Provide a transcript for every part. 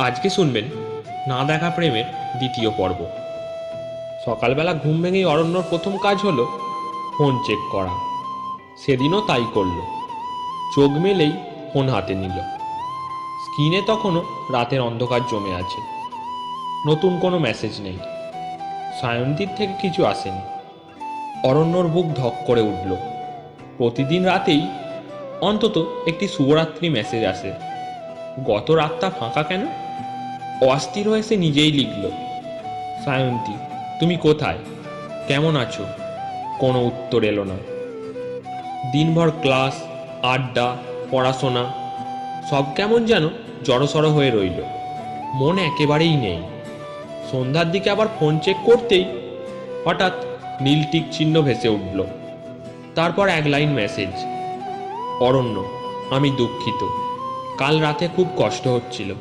আজকে শুনবেন না দেখা প্রেমের দ্বিতীয় পর্ব। সকালবেলা ঘুম ভেঙেই অরণ্যর প্রথম কাজ হলো ফোন চেক করা। সেদিনও তাই করল। চোখ মেলেই ফোন হাতে নিল। স্ক্রিনে তখনও রাতের অন্ধকার জমে আছে। নতুন কোনো মেসেজ নেই। সায়ন্তীর থেকে কিছু আসেনি। অরণ্যর বুক ধক করে উঠল। প্রতিদিন রাতেই অন্তত একটি শুভরাত্রি মেসেজ আসে। গত রাতটা ফাঁকা কেন? অস্থির হয়ে সে নিজেই লিখল, সায়ন্তী, তুমি কোথায়? কেমন আছো? কোনো উত্তর এলো না। দিনভর ক্লাস, আড্ডা, পড়াশোনা, সব কেমন যেন জড়সড় হয়ে রইল। মন একেবারেই নেই। সন্ধ্যার দিকে আবার ফোন চেক করতেই হঠাৎ নীল টিক চিহ্ন ভেসে উঠল। তারপর এক লাইন মেসেজ অরণ্য, আমি দুঃখিত। কাল রাতে খুব কষ্ট হচ্ছিল।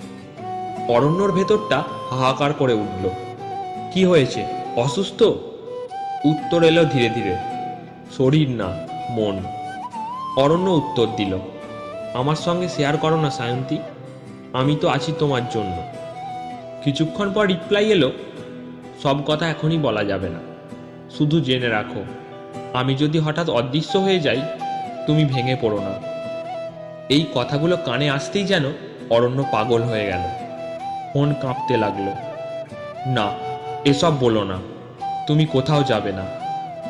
অরণ্যর ভেতরটা হাহাকার করে উঠল। কি হয়েছে? অসুস্থ? উত্তর এলো ধীরে ধীরে। শরীর না, মন। অরণ্য উত্তর দিল। আমার সঙ্গে শেয়ার করো না, সায়ন্তী। আমি তো আছি তোমার জন্য। কিছুক্ষণ পর রিপ্লাই এলো, সব কথা এখনই বলা যাবে না। শুধু জেনে রাখো, আমি যদি হঠাৎ অদৃশ্য হয়ে যাই, তুমি ভেঙে পড়ো না। এই কথাগুলো কানে আসতেই যেন অরণ্য পাগল হয়ে গেল। ফোন কাঁপতে লাগল। না, এসব বলো না। তুমি কোথাও যাবে না।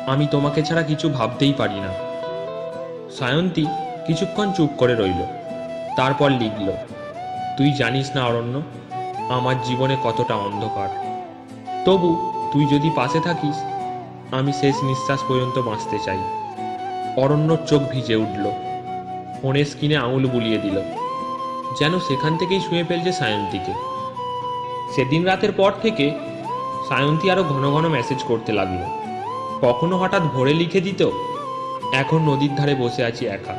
আমি তোমাকে ছাড়া কিছু ভাবতেই পারি না। সায়ন্তী কিছুক্ষণ চুপ করে রইল। তারপর লিখল, তুই জানিস না অরণ্য, আমার জীবনে কতটা অন্ধকার। তবু তুই যদি পাশে থাকিস, আমি শেষ নিঃশ্বাস পর্যন্ত বাঁচতে চাই। অরণ্যর চোখ ভিজে উঠল। ফোনের স্ক্রিনে আঙুল বুলিয়ে দিল। যেন সেখান থেকেই শুয়ে ফেলছে সায়ন্তীকে। সেদিন রাতের পর থেকে সায়ন্তী আরও ঘন ঘন মেসেজ করতে লাগল। কখনো হঠাৎ ভোরে লিখে দিত, এখন নদীর ধারে বসে আছি একা।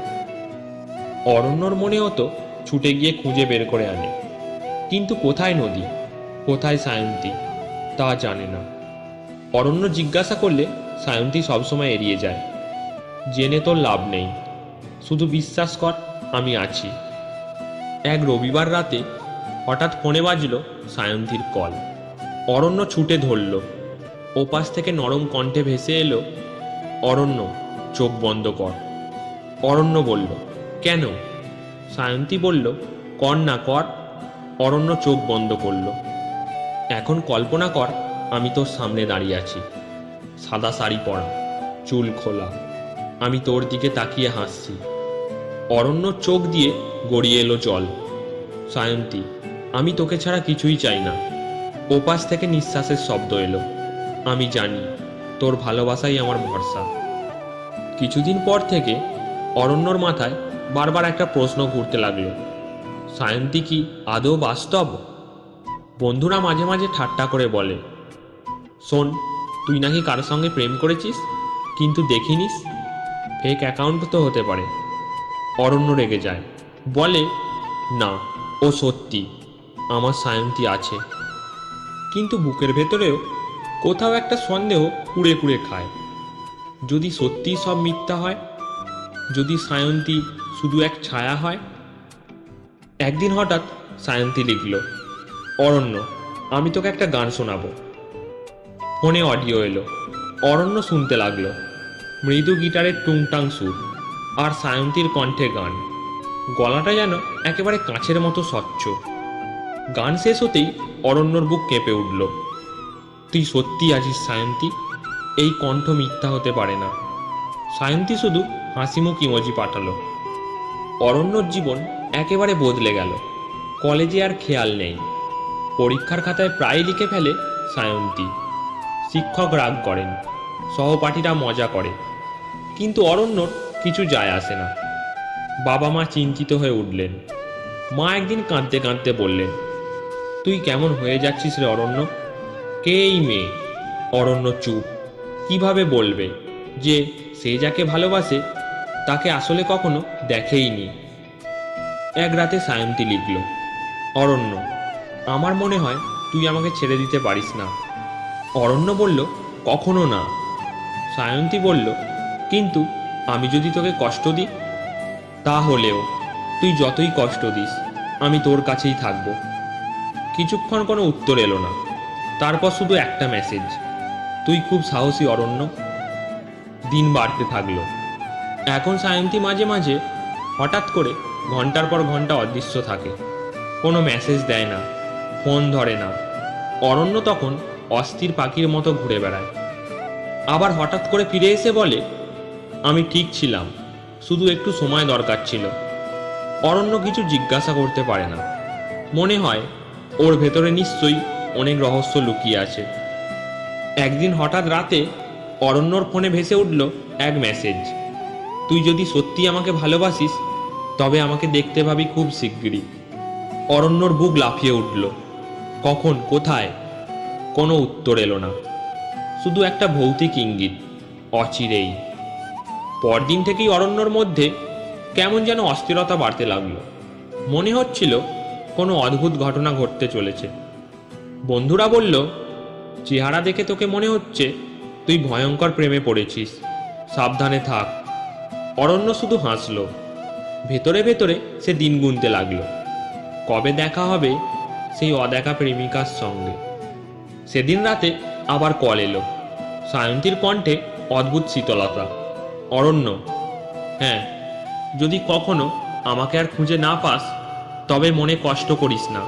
অরণ্যর মনে হতো ছুটে গিয়ে খুঁজে বের করে আনে। কিন্তু কোথায় নদী? কোথায় সায়ন্তী? তা জানে না। অরণ্য জিজ্ঞাসা করলে সায়ন্তী সবসময় এড়িয়ে যায়। জেনে তোর লাভ নেই। শুধু বিশ্বাস কর, আমি আছি। এক রবিবার রাতে হঠাৎ ফোনে বাজলো সায়ন্তীর কল। অরণ্য ছুটে ধরল। ওপাশ থেকে নরম কণ্ঠে ভেসে এলো, অরণ্য, চোখ বন্ধ কর। অরণ্য বলল, কেন? সায়ন্তী বলল, কর না কর। অরণ্য চোখ বন্ধ করল, এখন কল্পনা কর, আমি তোর সামনে দাঁড়িয়ে আছি। সাদা শাড়ি পরা, চুল খোলা, আমি তোর দিকে তাকিয়ে হাসছি। অরণ্য চোখ দিয়ে গড়িয়ে এলো জল। সায়ন্তী, আমি তোকে ছাড়া কিছুই চাই না। ওপাশ থেকে নিঃশ্বাসের শব্দ এলো। আমি জানি, তোর ভালোবাসাই আমার ভরসা। কিছুদিন পর থেকে অরণ্যর মাথায় বারবার একটা প্রশ্ন ঘুরতে লাগল। সায়ন্তী কি আদৌ বাস্তব? বন্ধুরা মাঝে মাঝে ঠাট্টা করে বলে, শোন, তুই নাকি কারোর সঙ্গে প্রেম করেছিস, কিন্তু দেখিনিস ফেক অ্যাকাউন্ট তো হতে পারে। অরণ্য রেগে যায়। বলে, না, ও সত্যি, আমার সায়ন্তী আছে। কিন্তু বুকের ভেতরেও কোথাও একটা সন্দেহ কুড়ে কুড়ে খায়। যদি সত্যিই সব মিথ্যা হয়, যদি সায়ন্তী শুধু এক ছায়া হয়? একদিন হঠাৎ সায়ন্তী লিখল, অরণ্য, আমি তোকে একটা গান শোনাবো। ফোনে অডিও এলো। অরণ্য শুনতে লাগল, মৃদু গিটারের টুংটাং সুর। আর সায়ন্তীর কণ্ঠে গান। গলাটা যেন একেবারে কাঁচের মতো স্বচ্ছ। গান শেষ হতেই অরণ্যর বুক কেঁপে উঠল। তুই সত্যি আছিস, সায়ন্তী? এই কণ্ঠ মিথ্যা হতে পারে না। সায়ন্তী শুধু হাসিমুখ ইমোজি পাঠালো। অরণ্যর জীবন একেবারে বদলে গেল। কলেজে আর খেয়াল নেই। পরীক্ষার খাতায় প্রায় লিখে ফেলে সায়ন্তী। শিক্ষক রাগ করেন, সহপাঠীরা মজা করে। কিন্তু অরণ্যর কিছু যায় আসে না। বাবা মা চিন্তিত হয়ে উঠলেন। মা একদিন কাঁদতে কাঁদতে বললেন, তুই কেমন হয়ে যাচ্ছিস রে অরণ্য? কে এই মেয়ে? অরণ্য চুপ। কীভাবে বলবে যে সে যাকে ভালোবাসে, তাকে আসলে কখনো দেখেইনি? এক রাতে সায়ন্তী লিখল, অরণ্য, আমার মনে হয় তুই আমাকে ছেড়ে দিতে পারিস না। অরণ্য বলল, কখনো না। সায়ন্তী বলল, কিন্তু আমি যদি তোকে কষ্ট দিই, তাহলেও তুই যতই কষ্ট দিস, আমি তোর কাছেই থাকব। কিছুক্ষণ কোনো উত্তর এলো না। তারপর শুধু একটা মেসেজ তুই খুব সাহসী অরণ্য। দিন বাড়তে থাকল। এখন সায়ন্তী মাঝে মাঝে হঠাৎ করে ঘণ্টার পর ঘণ্টা অদৃশ্য থাকে। কোনো মেসেজ দেয় না ফোন ধরে না। অরণ্য তখন অস্থির পাখির মতো ঘুরে বেড়ায়। আবার হঠাৎ করে ফিরে এসে বলে আমি ঠিক ছিলাম। শুধু একটু সময় দরকার ছিল। অরণ্য কিছু জিজ্ঞাসা করতে পারে না। মনে হয়, ওর ভেতরে নিশ্চয়ই অনেক রহস্য লুকিয়ে আছে। একদিন হঠাৎ রাতে অরণ্যর ফোনে ভেসে উঠল এক মেসেজ। তুই যদি সত্যি আমাকে ভালোবাসিস, তবে আমাকে দেখতে পাবি খুব শিগগিরই। অরণ্যর বুক লাফিয়ে উঠল। কখন, কোথায়? কোনো উত্তর এলো না। শুধু একটা ভৌতিক ইঙ্গিত, অচিরেই। পরদিন থেকেই অরণ্যর মধ্যে কেমন যেন অস্থিরতা বাড়তে লাগল। মনে হচ্ছিল কোনো অদ্ভুত ঘটনা ঘটতে চলেছে। বন্ধুরা বলল, চেহারা দেখে তোকে মনে হচ্ছে তুই ভয়ঙ্কর প্রেমে পড়েছিস। সাবধানে থাক। অরণ্য শুধু হাসল। ভেতরে ভেতরে সে দিন গুনতে লাগল। কবে দেখা হবে সেই অদেখা প্রেমিকার সঙ্গে? সেদিন রাতে আবার কল এলো। সায়ন্তীর কণ্ঠে অদ্ভুত শীতলতা। অরণ্য। হ্যাঁ যদি কখনো আমাকে আর খুঁজে না পাস, তবে মনে কষ্ট করিস না।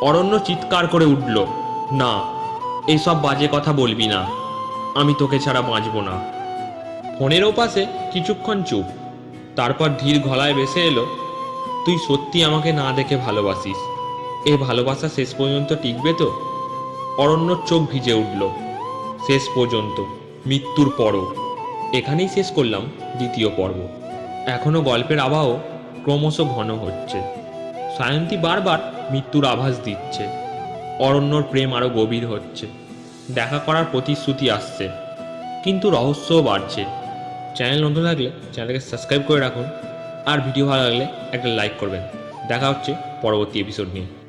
অরণ্য চিৎকার করে উঠল, না এইসব বাজে কথা বলবি না। আমি তোকে ছাড়া বাঁচব না। ফোনের ওপাশে কিছুক্ষণ চুপ। তারপর ধীর গলায় বেসে এলো, তুই সত্যি আমাকে না দেখে ভালোবাসিস? এ ভালোবাসা শেষ পর্যন্ত টিকবে তো? অরণ্যর চোখ ভিজে উঠল, শেষ পর্যন্ত, মৃত্যুর পরও। এখানেই শেষ করলাম দ্বিতীয় পর্ব। এখনও গল্পের আবহ ক্রমশ ঘন হচ্ছে। সায়ন্তী বারবার মৃত্যুর আভাস দিচ্ছে। অরণ্যর প্রেম আরও গভীর হচ্ছে। দেখা করার প্রতিশ্রুতি আসছে। কিন্তু রহস্যও বাড়ছে। চ্যানেল নতুন লাগলে চ্যানেলকে সাবস্ক্রাইব করে রাখুন। আর ভিডিও ভালো লাগলে একটা লাইক করবেন। দেখা হচ্ছে পরবর্তী এপিসোড নিয়ে।